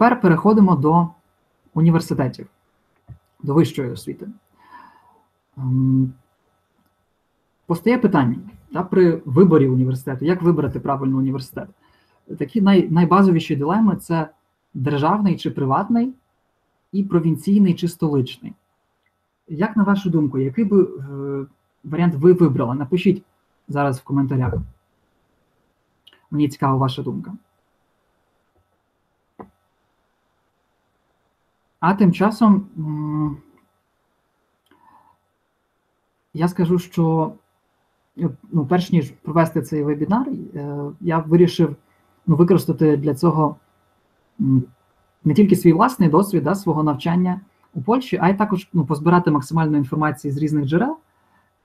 Тепер переходимо до університетів, до вищої освіти. Ем, постає питання та, при виборі університету, як вибрати правильно університет. Такі най, найбазовіші дилеми це державний чи приватний, і провінційний чи столичний. Як на вашу думку, який би е, варіант ви вибрали? Напишіть зараз в коментарях. Мені цікава ваша думка. А тим часом я скажу, що ну, перш ніж провести цей вебінар, е, я вирішив ну, використати для цього не тільки свій власний досвід да, свого навчання у Польщі, а й також ну, позбирати максимальну інформацію з різних джерел,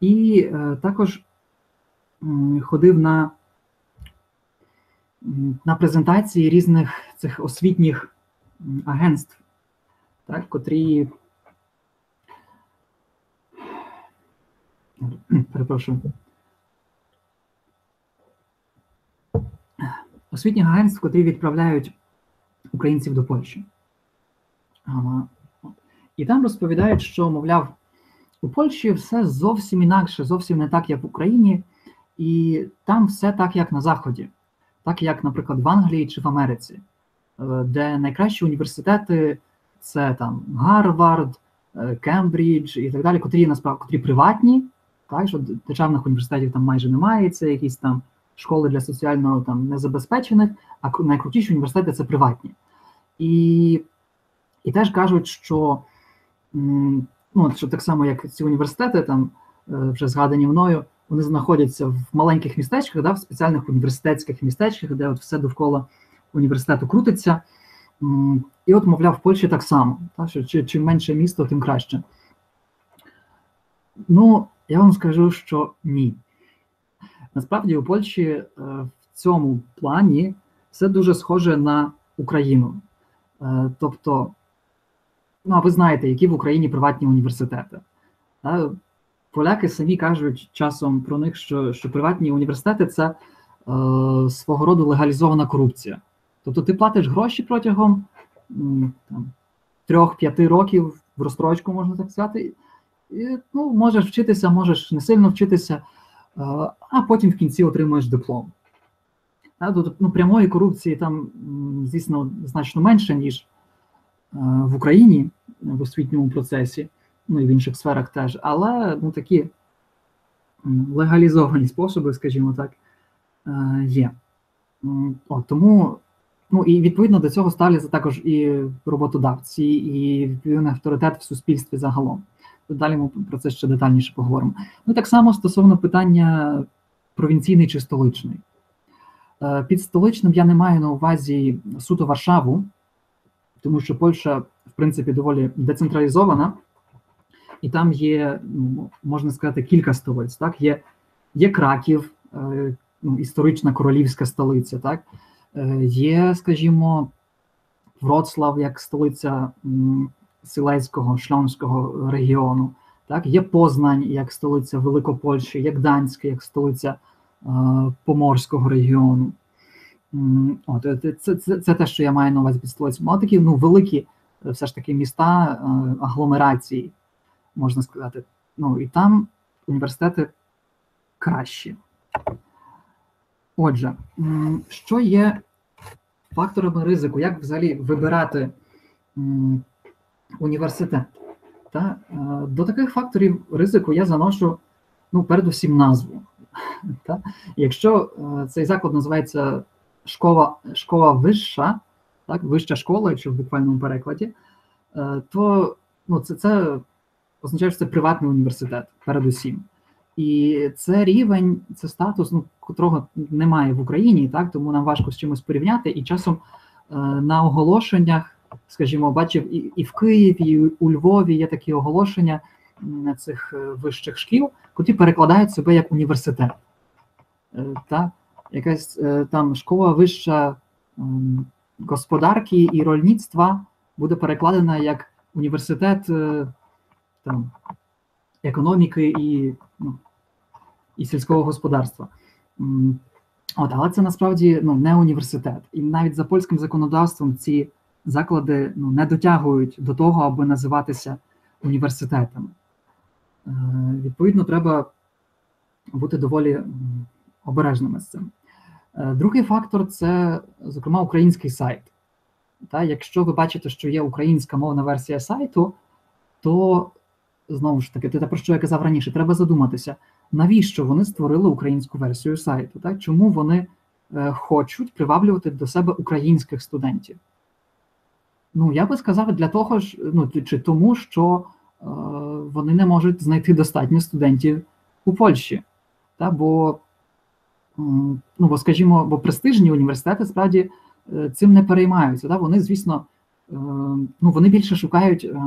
і е, також ходив на на презентації різних цих освітніх агентств, так, котрі. Перепрошую. Освітніх агентств, котрі відправляють українців до Польщі. І там розповідають, що, мовляв, у Польщі все зовсім інакше, зовсім не так, як в Україні, і там все так, як на Заході, так як, наприклад, в Англії чи в Америці, е, де найкращі університети це там Гарвард, е, Кембридж і так далі, котрі насправді котрі приватні, так що державних університетів там майже немає, це якісь там школи для соціально там незабезпечених, а найкрутіші університети це приватні. І і теж кажуть, що ну, що так само, як ці університети, там е, вже згадані мною, вони знаходяться в маленьких містечках, да, в спеціальних університетських містечках, де от все довкола університету крутиться. І от, мовляв, в Польщі так само, так, що чим, чим менше місто, тим краще. Ну, я вам скажу, що ні. Насправді у Польщі е, в цьому плані все дуже схоже на Україну. Е, тобто, ну а ви знаєте, які в Україні приватні університети. Поляки самі кажуть часом про них, що що приватні університети це е, свого роду легалізована корупція. Тобто ти платиш гроші протягом трьох-п'яти років в розстрочку, можна так сказати, і ну, можеш вчитися, можеш не сильно вчитися, а потім в кінці отримуєш диплом. Ну, прямої корупції там, звісно, значно менше, ніж в Україні в освітньому процесі, ну і в інших сферах теж, але ну, такі легалізовані способи, скажімо так, є. О, Тому, ну і відповідно до цього ставляться також і роботодавці, і відповідний авторитет в суспільстві загалом. Далі ми про це ще детальніше поговоримо. Ну так само стосовно питання провінційний чи столичний. Е, під столичним я не маю на увазі суто Варшаву, тому що Польща, в принципі, доволі децентралізована, і там є, ну, можна сказати, кілька столиць. Так? Є є Краків, е, ну, історична королівська столиця, так? Е, є, скажімо, Вроцлав як столиця Силезького, Шльонського регіону, так? є Познань як столиця Великопольщі, є Гданська як столиця Поморського регіону. От, Це це, це те, що я маю на увазі під столицю. Але такі ну, великі е, все ж таки міста, е, агломерації, можна сказати. Ну і там університети кращі. Отже, що є факторами ризику? Як взагалі вибирати університет? Та, е, До таких факторів ризику я заношу ну, передусім назву. Та? Якщо е, цей заклад називається школа школа вища, так, вища школа, якщо в буквальному перекладі, е, то ну, це це означає, що це приватний університет, передусім. І це рівень, це статус, ну, котрого немає в Україні, так, тому нам важко з чимось порівняти. І часом е, на оголошеннях, скажімо, бачив і, і в Києві, і у Львові є такі оголошення цих вищих шкіл, котрі перекладають себе як університет. Е, та якась е, там школа вища господарки і рольництва буде перекладена як університет е, там, економіки і ну, і сільського господарства. От, Але це насправді ну, не університет. І навіть за польським законодавством ці заклади ну, не дотягують до того, аби називатися університетами. Е, Відповідно, треба бути доволі обережними з цим. Е, другий фактор це, зокрема, український сайт. Та, Якщо ви бачите, що є українська мовна версія сайту, то знову ж таки, те, про що я казав раніше, треба задуматися, навіщо вони створили українську версію сайту? Так? Чому вони е, хочуть приваблювати до себе українських студентів? Ну, я би сказав, для того ж, ну, чи тому, що е, вони не можуть знайти достатньо студентів у Польщі. Та, бо, ну, бо, скажімо, бо престижні університети справді е, цим не переймаються. Та? Вони, звісно, е, ну, вони більше шукають, е,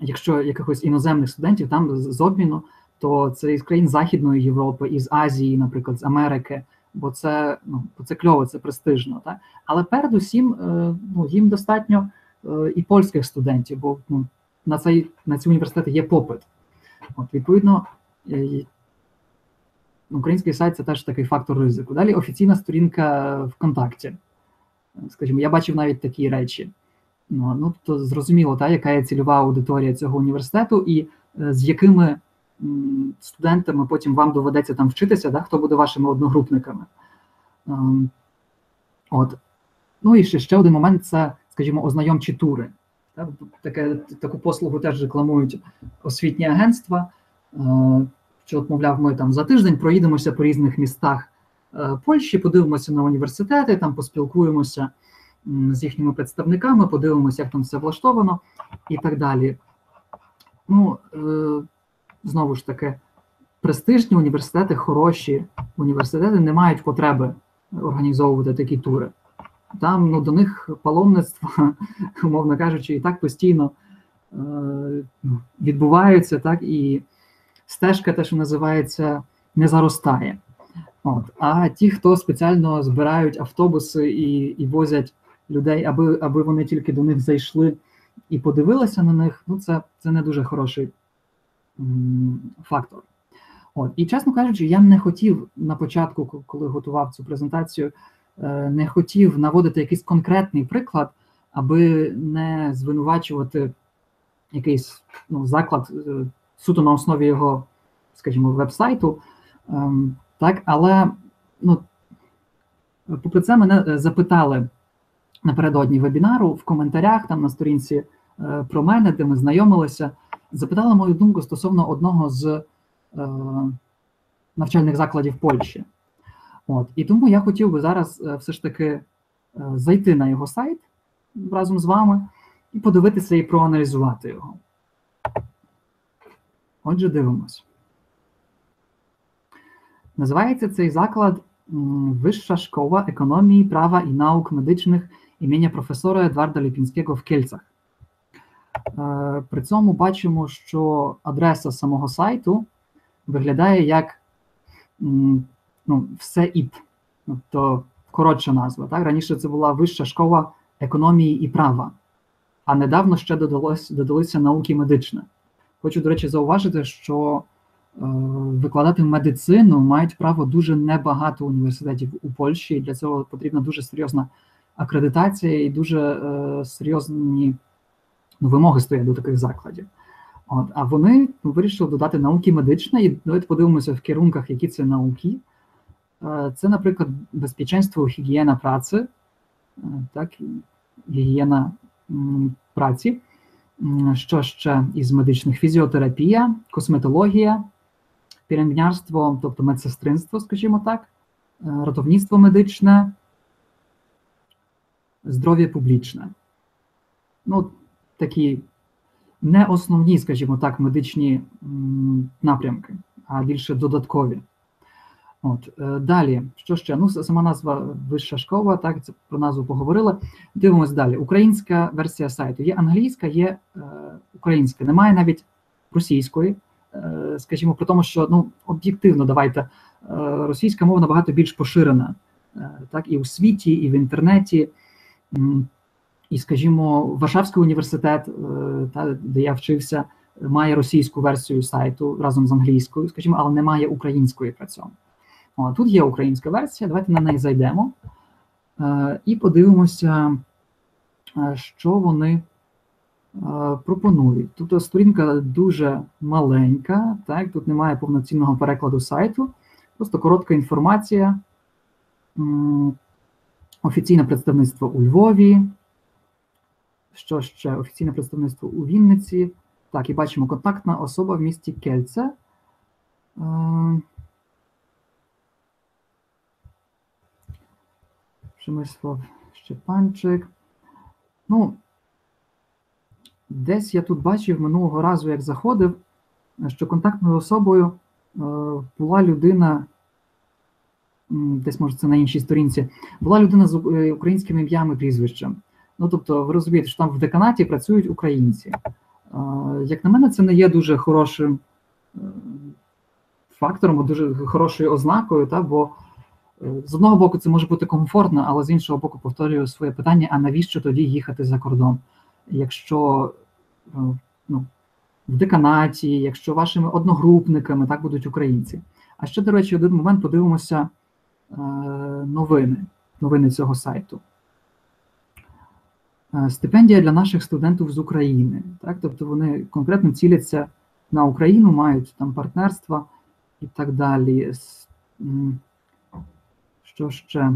якщо якихось іноземних студентів там з, обміну, то це із країн Західної Європи, із Азії, наприклад, з Америки, бо це ну, бо це кльово, це престижно. Так? Але передусім е, ну, їм достатньо е, і польських студентів, бо ну, на цей на ці університети є попит. От, Відповідно, український сайт це теж такий фактор ризику. Далі офіційна сторінка ВКонтакті. Скажімо, я бачив навіть такі речі. Ну, ну то зрозуміло, та, яка є цільова аудиторія цього університету, і е, з якими студентами потім вам доведеться там вчитися, да, хто буде вашими одногрупниками. Ем, от. Ну і ще ще один момент це, скажімо, ознайомчі тури. Таке, Таку послугу теж рекламують освітні агентства. Е, що, от, мовляв, ми там за тиждень проїдемося по різних містах е, Польщі, подивимося на університети, там поспілкуємося з їхніми представниками, подивимося, як там все влаштовано і так далі. Ну, е, знову ж таки, престижні університети, хороші університети не мають потреби організовувати такі тури. Там ну, до них паломництва, умовно кажучи, і так постійно е, відбуваються, так і стежка, те, що називається, не заростає. От. А ті, хто спеціально збирають автобуси і і возять людей, аби аби вони тільки до них зайшли і подивилися на них, ну це це не дуже хороший фактор. От. І, чесно кажучи, я не хотів на початку, коли готував цю презентацію, е, не хотів наводити якийсь конкретний приклад, аби не звинувачувати якийсь ну, заклад е, суто на основі його, скажімо, веб-сайту. Ем, так, але ну, попри це мене е, запитали напередодні вебінару в коментарях там на сторінці про мене, де ми знайомилися, запитали мою думку стосовно одного з е, навчальних закладів Польщі. От, І тому я хотів би зараз е, все ж таки е, зайти на його сайт разом з вами і подивитися і проаналізувати його. Отже, дивимось. Називається цей заклад Вища школа економії, права і наук медичних імені професора Едварда Ліпінського в Кельцах. Е, при цьому бачимо, що адреса самого сайту виглядає як ну, все ІП, тобто коротша назва. Так? Раніше це була Вища школа економії і права, а недавно ще додалось, додалися науки медичне. Хочу, до речі, зауважити, що е, викладати медицину мають право дуже небагато університетів у Польщі, і для цього потрібна дуже серйозна акредитація і дуже е, серйозні вимоги стоять до таких закладів. От, А вони ну, вирішили додати науки медичне, і давайте подивимося в керунках, які це науки. Е, це, наприклад, безпеченство, гігієна праці, е, так, гігієна праці що ще із медичних фізіотерапія, косметологія, піренбнярство, тобто медсестринство, скажімо так, е, ратовництво медичне, здоров'я публічне. Ну, такі не основні, скажімо так, медичні напрямки, а більше додаткові. От е, Далі, що ще? Ну, сама назва вища школа, так, це про назву поговорили. Дивимось далі. Українська версія сайту. Є англійська, є е, українська. Немає навіть російської, е, скажімо, при тому, що ну, об'єктивно, давайте, е, російська мова набагато більш поширена, е, так, і у світі, і в інтернеті. І, скажімо, Варшавський університет, е, та, де я вчився, має російську версію сайту разом з англійською, скажімо, але немає української при цьому. О, Тут є українська версія, давайте на неї зайдемо е, і подивимося, е, що вони пропонують. Тобто сторінка дуже маленька, так, тут немає повноцінного перекладу сайту, просто коротка інформація. Офіційне представництво у Львові. Що ще? Офіційне представництво у Вінниці. Так, і бачимо контактна особа в місті Кельце. Przemysław Szczepanczyk. Ну, десь я тут бачив минулого разу, як заходив, що контактною особою е, була людина, десь може це на іншій сторінці, була людина з е, українським ім'ям і прізвищем. Ну, тобто, ви розумієте, що там в деканаті працюють українці. Як на мене, це не є дуже хорошим е, фактором, дуже хорошою ознакою, та, бо е, з одного боку це може бути комфортно, але з іншого боку, повторюю своє питання: а навіщо тоді їхати за кордон? Якщо е, ну, в деканаті, якщо вашими одногрупниками так будуть українці. А ще, до речі, один момент подивимося новини, новини цього сайту. Е, Стипендія для наших студентів з України. Так? Тобто вони конкретно ціляться на Україну, мають там партнерства і так далі. Що ще?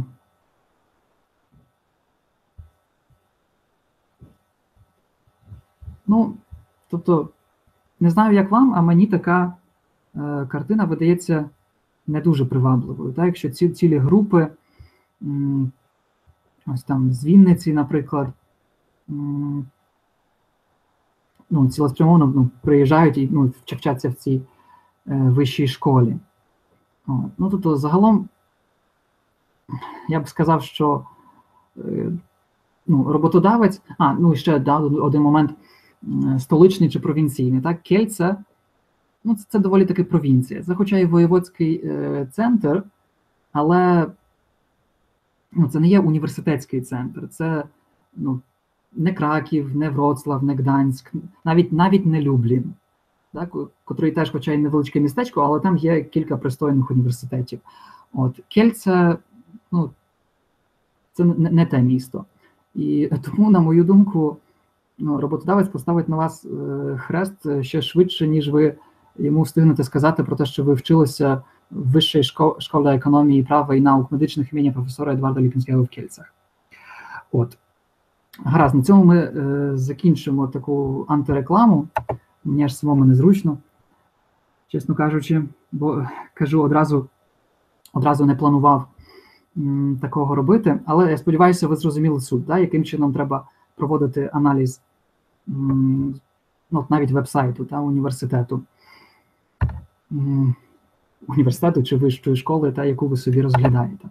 Ну, тобто, не знаю, як вам, а мені така е, картина видається не дуже привабливою. Так? Якщо ці цілі групи, м, ось там з Вінниці, наприклад, ну, цілеспрямовано ну, приїжджають і ну, вчаться в цій е, вищій школі. Ну, тобто, загалом, я б сказав, що е, ну, роботодавець, а, ну і ще да, один момент, столичний чи провінційний. Так, Кельце, ну, це, це доволі таки провінція. Це хоча й воєводський е, центр, але ну, це не є університетський центр, це ну, не Краків, не Вроцлав, не Гданськ, навіть навіть не Люблін, так, котрий теж, хоча й невеличке містечко, але там є кілька пристойних університетів. От Кельце, ну, це не, не те місто. І тому, на мою думку, ну, роботодавець поставить на вас е, хрест е, ще швидше, ніж ви йому встигнете сказати про те, що ви вчилися в вищій школі економії, права і наук медичних імені професора Едварда Ліпінського в Кельцях. От. Гаразд, на цьому ми е, закінчимо таку антирекламу. Мені аж самому незручно, чесно кажучи, бо кажу одразу, одразу не планував м, такого робити. Але я сподіваюся, ви зрозуміли суть, да, яким чином треба проводити аналіз м, ну, от навіть веб-сайту та університету. М, Університету чи вищої школи, та яку ви собі розглядаєте.